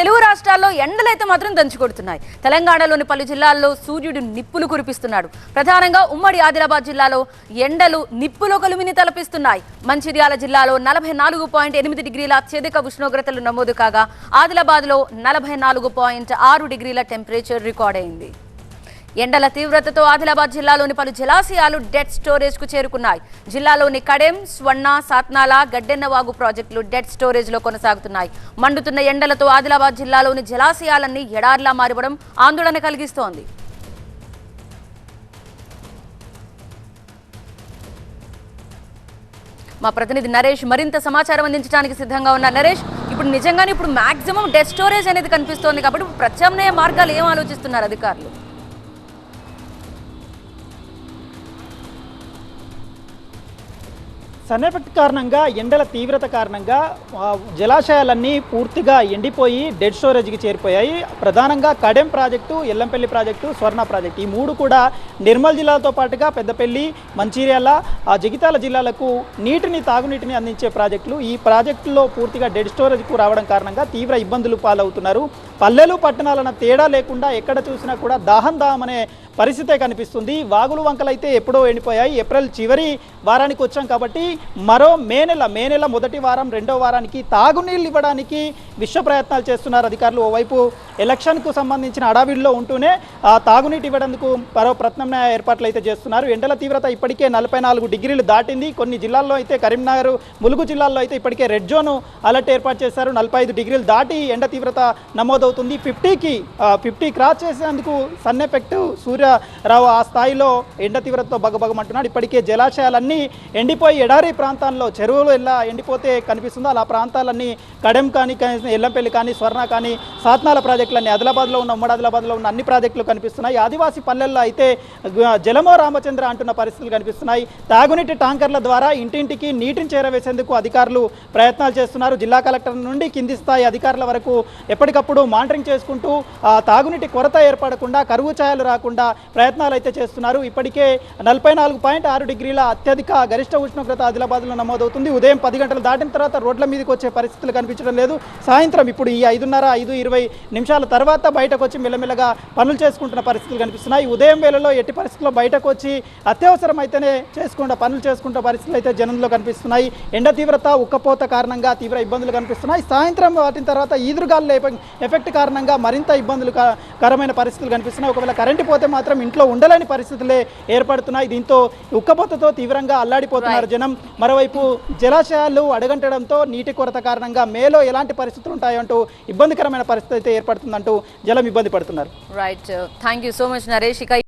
తెలుగు రాష్ట్రాల్లో ఎండలైతే మాత్రం దంచుకొడుతున్నాయి. తెలంగాణలోని పలు జిల్లాల్లో సూర్యుడు నిప్పులు కురిపిస్తున్నాడు. ప్రధానంగా ఉమ్మడి ఆదిలాబాద్ జిల్లాలో ఎండలు నిప్పులో కలిమిని తలపిస్తున్నాయి. మంచిర్యాల జిల్లాలో నలభై నాలుగు పాయింట్ ఎనిమిది డిగ్రీల అత్యధిక ఉష్ణోగ్రతలు నమోదు కాగా ఆదిలాబాద్లో నలభై నాలుగు పాయింట్ ఆరు డిగ్రీల టెంపరేచర్ రికార్డైంది ఎండల తీవ్రతతో ఆదిలాబాద్ జిల్లాలోని పలు జలాశయాలు డెడ్ స్టోరేజ్కు చేరుకున్నాయి. జిల్లాలోని కడెం స్వర్ణ సాత్నాల గడ్డెన్నవాగు ప్రాజెక్టులు డెడ్ స్టోరేజ్లో కొనసాగుతున్నాయి. మండుతున్న ఎండలతో ఆదిలాబాద్ జిల్లాలోని జలాశయాలన్నీ ఎడార్లా మారివడం ఆందోళన కలిగిస్తోంది. మా ప్రతినిధి నరేష్ మరింత సమాచారం అందించడానికి సిద్ధంగా ఉన్నారు. నరేష్ ఇప్పుడు నిజంగానే ఇప్పుడు మాక్సిమం డెడ్ స్టోరేజ్ అనేది కనిపిస్తోంది కాబట్టి ప్రత్యామ్నాయ మార్గాలు ఏం ఆలోచిస్తున్నారు అధికారులు? సన్ ఎఫెక్ట్ కారణంగా ఎండల తీవ్రత కారణంగా జలాశయాలన్నీ పూర్తిగా ఎండిపోయి డెడ్ స్టోరేజ్కి చేరిపోయాయి. ప్రధానంగా Kadem project Yellampalli project Swarna project. ఈ మూడు కూడా నిర్మల్ జిల్లాతో పాటుగా పెద్దపల్లి మంచిర్యాల ఆ, జగితాల జిల్లాలకు నీటిని తాగునీటిని అందించే ప్రాజెక్టులు. ఈ ప్రాజెక్టులో పూర్తిగా డెడ్ స్టోరేజ్కు రావడం కారణంగా తీవ్ర ఇబ్బందులు పాలవుతున్నారు. పల్లెలు పట్టణాలన్న తేడా లేకుండా ఎక్కడ చూసినా కూడా దాహం దాహం అనే పరిస్థితే కనిపిస్తుంది. వాగులు వంకలైతే ఎప్పుడో ఎండిపోయాయి. ఏప్రిల్ చివరి వారానికి వచ్చాం కాబట్టి మరో మే నెల మే నెల మొదటి వారం రెండో వారానికి తాగునీళ్ళు ఇవ్వడానికి విశ్వ ప్రయత్నాలు చేస్తున్నారు అధికారులు. ఓవైపు ఎలక్షన్కు సంబంధించిన అడావిడిలో ఉంటూనే తాగునీటి ఇవ్వడానికి మరో ప్రత్యామ్నాయ ఏర్పాట్లు అయితే చేస్తున్నారు. ఎండల తీవ్రత ఇప్పటికే నలభై నాలుగు డిగ్రీలు దాటింది. కొన్ని జిల్లాల్లో అయితే కరీంనగర్ ములుగు జిల్లాల్లో అయితే ఇప్పటికే రెడ్ జోన్ అలర్ట్ ఏర్పాటు చేశారు. నలభై ఐదు డిగ్రీలు దాటి ఎండ తీవ్రత నమోదవుతుంది. ఫిఫ్టీకి ఫిఫ్టీ క్రాస్ చేసేందుకు సన్ ఎఫెక్ట్ సూర్యరావు ఆ స్థాయిలో ఎండ తీవ్రతతో బగబగమంటున్నాడు. ఇప్పటికే జలాశయాలన్నీ ఎండిపోయి ఎడారి ప్రాంతాల్లో చెరువులు ఎలా ఎండిపోతే కనిపిస్తుందో అలా ప్రాంతాలన్నీ కడెం కానీ ఎల్లంపల్లి కానీ స్వర్ణ కానీ సాత్నాల ప్రాజెక్టులన్నీ ఆదిలాబాద్లో ఉన్న ఉమ్మడి ఆదిలాబాద్లో ఉన్న అన్ని ప్రాజెక్టులు కనిపిస్తున్నాయి. ఆదివాసీ పల్లెల్లో అయితే జలమో రామచంద్ర అంటున్న పరిస్థితులు కనిపిస్తున్నాయి. తాగునీటి ట్యాంకర్ల ద్వారా ఇంటింటికి నీటిని చేరవేసేందుకు అధికారులు ప్రయత్నాలు చేస్తున్నారు. జిల్లా కలెక్టర్ నుండి కింది స్థాయి అధికారుల వరకు ఎప్పటికప్పుడు మానిటరింగ్ చేసుకుంటూ తాగునీటి కొరత ఏర్పడకుండా కరువు ఛాయలు రాకుండా ప్రయత్నాలు అయితే చేస్తున్నారు. ఇప్పటికే నలభై నాలుగు పాయింట్ ఆరు డిగ్రీల అత్యధిక గరిష్ట ఉష్ణోగ్రత ఆదిలాబాద్లో నమోదవుతుంది. ఉదయం పది గంటలు దాటిన తర్వాత రోడ్ల మీదకి వచ్చే పరిస్థితులు కనిపించడం లేదు. సాయంత్రం ఇప్పుడు ఈ ఐదున్నర ఐదు ఇరవై నిమిషాల తర్వాత బయటకు వచ్చి మెల్లమెల్లగా పనులు చేసుకుంటున్న పరిస్థితులు కనిపిస్తున్నాయి. ఉదయం వేళలో ఎట్టి పరిస్థితుల్లో బయటకు వచ్చి అత్యవసరం అయితేనే చేసుకుంటా పనులు చేసుకుంటే పరిస్థితులు అయితే జనంలో కనిపిస్తున్నాయి. ఎండ తీవ్రత ఉక్కపోత కారణంగా తీవ్ర ఇబ్బందులు కనిపిస్తున్నాయి. సాయంత్రం వాటిన తర్వాత ఈదురుగాలు ఎఫెక్ట్ కారణంగా మరింత ఇబ్బందులు కరమైన పరిస్థితులు కనిపిస్తున్నాయి. ఒకవేళ కరెంటు పోతే మాత్రం ఇంట్లో ఉండలేని పరిస్థితులే ఏర్పడుతున్నాయి. దీంతో ఉక్కపోతతో తీవ్రంగా అల్లాడిపోతున్నారు జనం. మరోవైపు జలాశయాలు అడగంటడంతో నీటి కొరత కారణంగా మేలో ఎలాంటి పరిస్థితులు ఉంటాయంటూ ఇబ్బందికరమైన పరిస్థితి అయితే ఏర్పడుతుందంటూ జలం ఇబ్బంది పడుతున్నారు. Right thank you so much Naresh ఇక